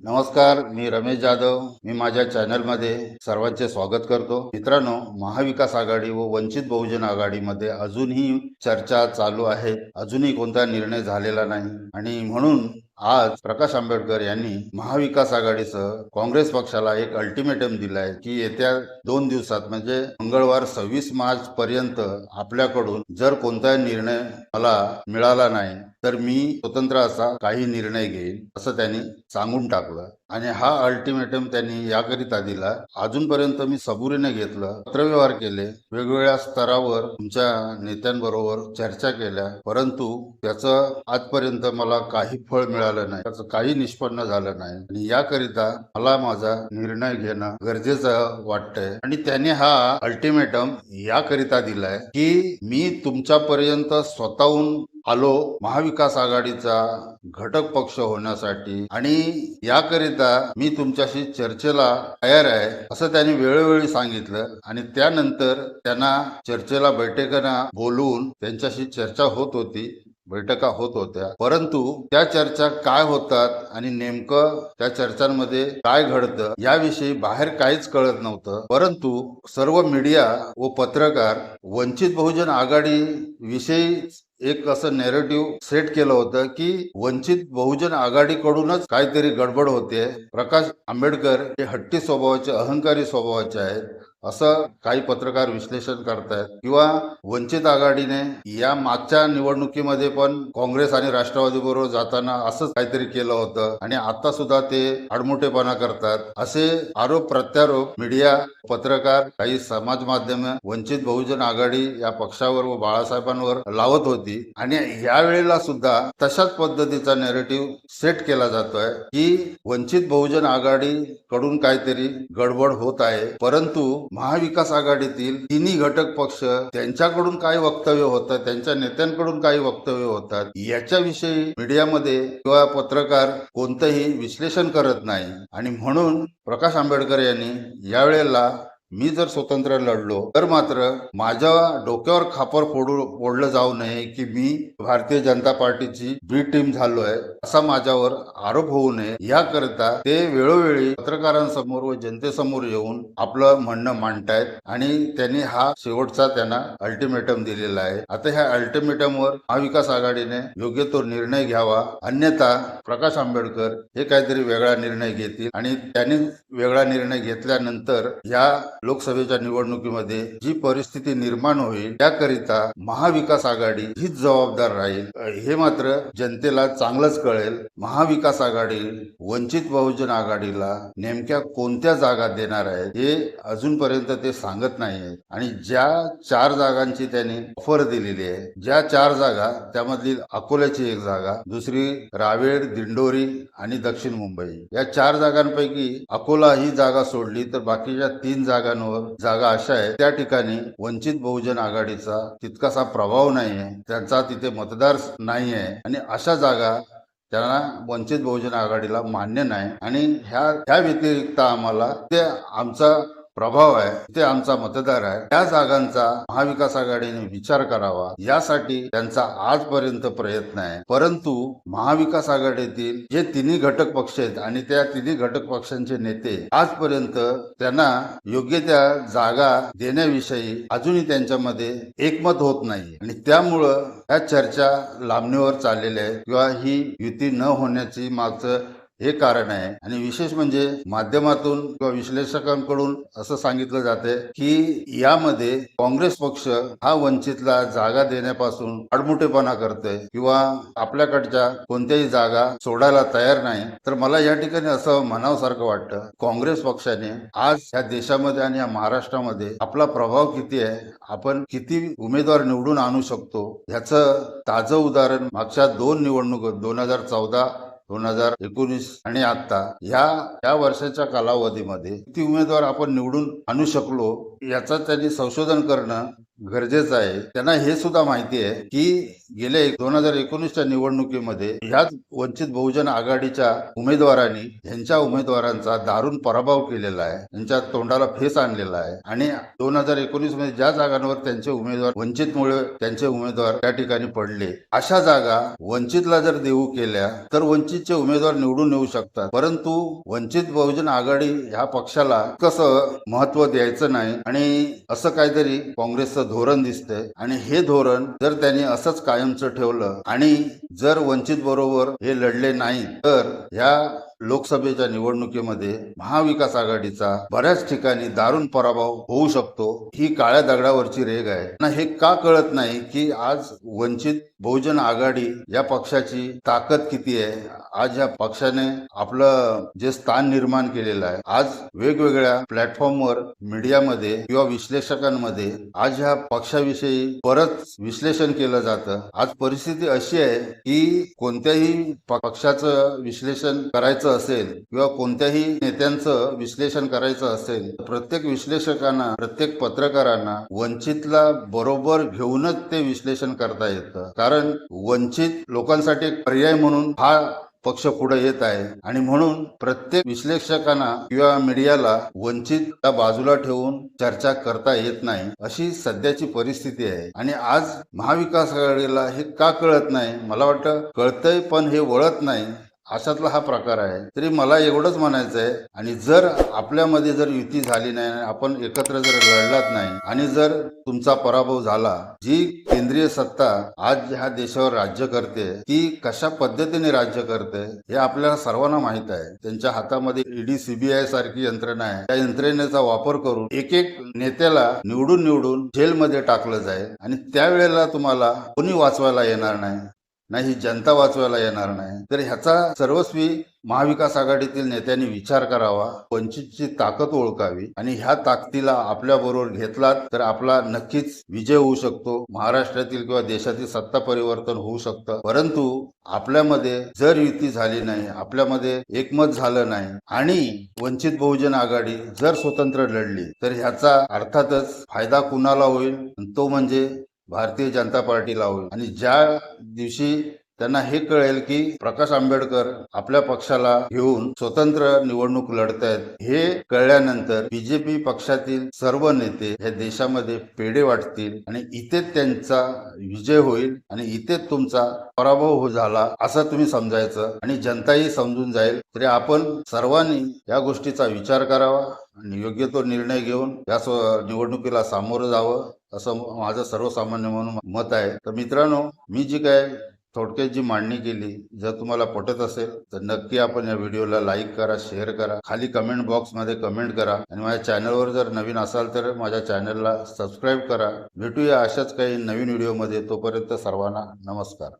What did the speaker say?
नमस्कार मी रमेश जाधव. मी माझ्या चॅनलमध्ये सर्वांचे स्वागत करतो. मित्रांनो महाविकास आघाडी व वंचित बहुजन आघाडीमध्ये अजूनही चर्चा चालू आहे. अजूनही कोणता निर्णय झालेला नाही. आणि म्हणून आज प्रकाश आंबेडकर यांनी महाविकास आघाडीसह काँग्रेस पक्षाला एक अल्टिमेटम दिलाय की येत्या दोन दिवसात म्हणजे मंगळवार सव्वीस मार्च पर्यंत आपल्याकडून जर कोणताही निर्णय मला मिळाला नाही तर मी स्वतंत्र असा काही निर्णय घेईन असं त्यांनी सांगून टाकलं. आणि हा अल्टिमेटम त्यांनी याकरिता दिला. अजूनपर्यंत मी सबुरीने घेतलं पत्रव्यवहार केले वेगवेगळ्या स्तरावर तुमच्या नेत्यांबरोबर चर्चा केल्या परंतु त्याचं आजपर्यंत मला काही फळ मिळालं नाही त्याचं काही निष्पन्न झालं नाही. आणि याकरिता मला माझा निर्णय घेणं गरजेचं वाटतंय. आणि त्याने हा अल्टिमेटम याकरिता दिलाय की मी तुमच्यापर्यंत स्वतःहून आलो महाविकास आघाडीचा घटक पक्ष होण्यासाठी आणि याकरिता मी तुमच्याशी चर्चेला तयार आहे असं त्यांनी वेळोवेळी सांगितलं आणि त्यानंतर त्यांना चर्चेला बैठकांना बोलवून त्यांच्याशी चर्चा होत होती बैठका होत होत्या. परंतु त्या चर्चा काय होतात आणि नेमकं त्या चर्चांमध्ये काय घडतं याविषयी बाहेर काहीच कळत नव्हतं. परंतु सर्व मीडिया व पत्रकार वंचित बहुजन आघाडी विषयी एक असं नेरेटिव्ह सेट केलं होतं की वंचित बहुजन आघाडीकडूनच काहीतरी गडबड होते प्रकाश आंबेडकर हे हट्टी स्वभावाचे अहंकारी स्वभावाचे आहेत. असं काही पत्रकार विश्लेषण करतायत. किंवा वंचित आघाडीने या मागच्या निवडणुकीमध्ये पण काँग्रेस आणि राष्ट्रवादी बरोबर जाताना असंच काहीतरी केलं होतं. आणि आता सुद्धा ते आडमुठेपणा करतात असे आरोप प्रत्यारोप मीडिया पत्रकार काही समाज माध्यम वंचित बहुजन आघाडी या पक्षावर व बाळासाहेबांवर लावत होती. आणि यावेळेला सुद्धा तशाच पद्धतीचा नेरेटिव्ह सेट केला जातोय की वंचित बहुजन आघाडी कडून काहीतरी गडबड होत आहे. परंतु महाविकास आघाडीतील तिन्ही घटक पक्ष त्यांच्याकडून काय वक्तव्य होतात त्यांच्या नेत्यांकडून काही वक्तव्य होतात याच्याविषयी मीडियामध्ये किंवा पत्रकार कोणतंही विश्लेषण करत नाही. आणि म्हणून प्रकाश आंबेडकर यांनी यावेळेला मी जर स्वतंत्र लढलो तर मात्र माझ्या डोक्यावर खापर फोडू फोडलं जाऊ नये की मी भारतीय जनता पार्टीची बी टीम झालोय असा माझ्यावर आरोप होऊ नये. याकरिता ते वेळोवेळी पत्रकारांसमोर व जनतेसमोर येऊन आपलं म्हणणं मांडतायत आणि त्यांनी हा शेवटचा त्यांना अल्टिमेटम दिलेला आहे. आता ह्या अल्टिमेटमवर महाविकास आघाडीने योग्य तो निर्णय घ्यावा. अन्यथा प्रकाश आंबेडकर हे काहीतरी वेगळा निर्णय घेतील आणि त्यांनी वेगळा निर्णय घेतल्यानंतर या लोकसभेच्या निवडणुकीमध्ये जी परिस्थिती निर्माण होईल त्याकरिता महाविकास आघाडी हीच जबाबदार राहील. हे मात्र जनतेला चांगलंच कळेल. महाविकास आघाडी वंचित बहुजन आघाडीला नेमक्या कोणत्या जागा देणार आहे हे अजूनपर्यंत ते सांगत नाही आणि ज्या चार जागांची त्यांनी ऑफर दिलेली आहे ज्या चार जागा त्यामधली अकोल्याची एक जागा दुसरी रावेर दिंडोरी आणि दक्षिण मुंबई या चार जागांपैकी अकोला ही जागा सोडली तर बाकीच्या तीन जागा जागांवर जागा अशा आहेत त्या ठिकाणी वंचित बहुजन आघाडीचा तितकासा प्रभाव नाहीये त्यांचा तिथे मतदार नाहीये आणि अशा जागा त्यांना वंचित बहुजन आघाडीला मान्य नाही. आणि ह्या ह्या व्यतिरिक्त आम्हाला ते आमचा प्रभाव आहे. ते आमचा मतदार आहे. त्या जागांचा महाविकास आघाडीने विचार करावा. यासाठी त्यांचा आजपर्यंत प्रयत्न आहे. परंतु महाविकास आघाडीतील जे तिन्ही घटक पक्ष आहेत आणि त्या तिन्ही घटक पक्षांचे नेते आजपर्यंत त्यांना योग्य त्या जागा देण्याविषयी अजूनही त्यांच्यामध्ये एकमत होत नाही. आणि त्यामुळं ह्या चर्चा लांबणीवर चाललेल्या आहेत. किंवा ही युती न होण्याची मागचं हे कारण आहे. आणि विशेष म्हणजे माध्यमातून किंवा विश्लेषकांकडून असं सांगितलं जाते की यामध्ये काँग्रेस पक्ष हा वंचितला जागा देण्यापासून अडमुठेपणा करतोय किंवा आपल्याकडच्या कोणत्याही जागा सोडायला तयार नाही. तर मला या ठिकाणी असं म्हणावसारखं वाटतं. काँग्रेस पक्षाने आज या देशामध्ये आणि या महाराष्ट्रामध्ये आपला प्रभाव किती आहे आपण किती उमेदवार निवडून आणू शकतो ह्याचं ताजं उदाहरण मागच्या दोन निवडणुकीत दोन हजार चौदा दोन हजार एकोणीस आणि आता ह्या या वर्षाच्या कालावधीमध्ये किती उमेदवार आपण निवडून आणू शकलो याचा त्यांनी संशोधन करणं गरजेचं आहे. त्यांना हे सुद्धा माहिती आहे की गेल्या दोन हजार एकोणीसच्या निवडणुकीमध्ये ह्याच वंचित बहुजन आघाडीच्या उमेदवारांनी यांच्या उमेदवारांचा दारुण पराभव केलेला आहे. त्यांच्या तोंडाला फेस आणलेला आहे. आणि दोन हजार एकोणीसमध्ये ज्या जागांवर त्यांचे उमेदवार वंचितमुळे त्यांचे उमेदवार त्या ठिकाणी पडले अशा जागा वंचितला जर देऊ केल्या तर वंचित वंचितचे उमेदवार निवडून येऊ शकतात. परंतु वंचित बहुजन आघाडी ह्या पक्षाला कसं महत्त्व द्यायचं नाही आणि असं काहीतरी काँग्रेसचं धोरण दिसतंय आणि हे धोरण जर त्यांनी असंच कायमचं ठेवलं आणि जर वंचित बरोबर हे लढले नाही तर ह्या लोकसभेच्या निवडणुकीमध्ये महाविकास आघाडीचा बऱ्याच ठिकाणी दारुण पराभव होऊ शकतो ही काळ्या दगडावरची रेग आहे. ना हे का कळत नाही की आज वंचित बहुजन आघाडी या पक्षाची ताकद किती आहे? आज या पक्षाने आपलं जे स्थान निर्माण केलेलं आहे आज वेगवेगळ्या प्लॅटफॉर्मवर मीडियामध्ये किंवा विश्लेषकांमध्ये आज ह्या पक्षाविषयी परत विश्लेषण केलं जातं. आज परिस्थिती अशी आहे की कोणत्याही पक्षाचं विश्लेषण करायचं असेल किंवा कोणत्याही नेत्यांचं विश्लेषण करायचं असेल तर प्रत्येक विश्लेषकांना प्रत्येक पत्रकारांना वंचितला बरोबर घेऊनच ते विश्लेषण करता येतं. कारण वंचित लोकांसाठी पर्याय म्हणून हा पक्ष पुढे येत आहे. आणि म्हणून प्रत्येक विश्लेषकांना किंवा मीडियाला वंचितला बाजूला ठेवून चर्चा करता येत नाही अशी सध्याची परिस्थिती आहे. आणि आज महाविकास आघाडीला हे का कळत नाही? मला वाटतं कळतंय पण हे वळत नाही. अशातला हा प्रकार आहे. तरी मला एवढंच म्हणायचं आहे आणि जर आपल्यामध्ये जर युती झाली नाही आपण एकत्र जर लढलात नाही आणि जर तुमचा पराभव झाला जी केंद्रीय सत्ता आज ह्या देशावर राज्य करते ती कशा पद्धतीने राज्य करते हे आपल्याला सर्वांना माहीत आहे. त्यांच्या हातामध्ये ईडी सीबीआय सारखी यंत्रणा आहे. त्या यंत्रणेचा वापर करून एक एक नेत्याला निवडून निवडून जेलमध्ये टाकलं जाईल आणि त्यावेळेला तुम्हाला कोणी वाचवायला येणार नाही? नाही ही जनता वाचवायला येणार नाही. तर ह्याचा सर्वस्वी महाविकास आघाडीतील नेत्यांनी विचार करावा वंचितची ताकद ओळखावी आणि ह्या ताकदीला आपल्या बरोबर घेतलात तर आपला नक्कीच विजय होऊ शकतो. महाराष्ट्रातील किंवा देशातील सत्ता परिवर्तन होऊ शकतं. परंतु आपल्यामध्ये जर युती झाली नाही आपल्यामध्ये एकमत झालं नाही आणि वंचित बहुजन आघाडी जर स्वतंत्र लढली तर ह्याचा अर्थातच फायदा कुणाला होईल? तो म्हणजे भारतीय जनता पार्टीला होईल आणि ज्या दिवशी त्यांना हे कळेल की प्रकाश आंबेडकर आपल्या पक्षाला घेऊन स्वतंत्र निवडणूक लढतायत हे कळल्यानंतर बीजेपी पक्षातील सर्व नेते हे देशामध्ये पेढे वाटतील आणि इथे त्यांचा विजय होईल आणि इथे तुमचा पराभव हो- झाला असं तुम्ही समजायचं आणि जनताही समजून जाईल. तरी आपण सर्वांनी या गोष्टीचा विचार करावा आणि योग्य तो निर्णय घेऊन या निवडणुकीला सामोरं जावं. असं माझं सर्वसामान्य म्हणून मत आहे. तर मित्रांनो मी जी काय थोडक्यात जी मांडणी केली जर तुम्हाला पटत असेल तर नक्की आपण या व्हिडिओला लाईक करा शेअर करा. खाली कमेंट बॉक्समध्ये कमेंट करा. आणि माझ्या चॅनलवर जर नवीन असाल तर माझ्या चॅनलला सबस्क्राईब करा. भेटूया अशाच काही नवीन व्हिडिओमध्ये. तोपर्यंत सर्वांना नमस्कार.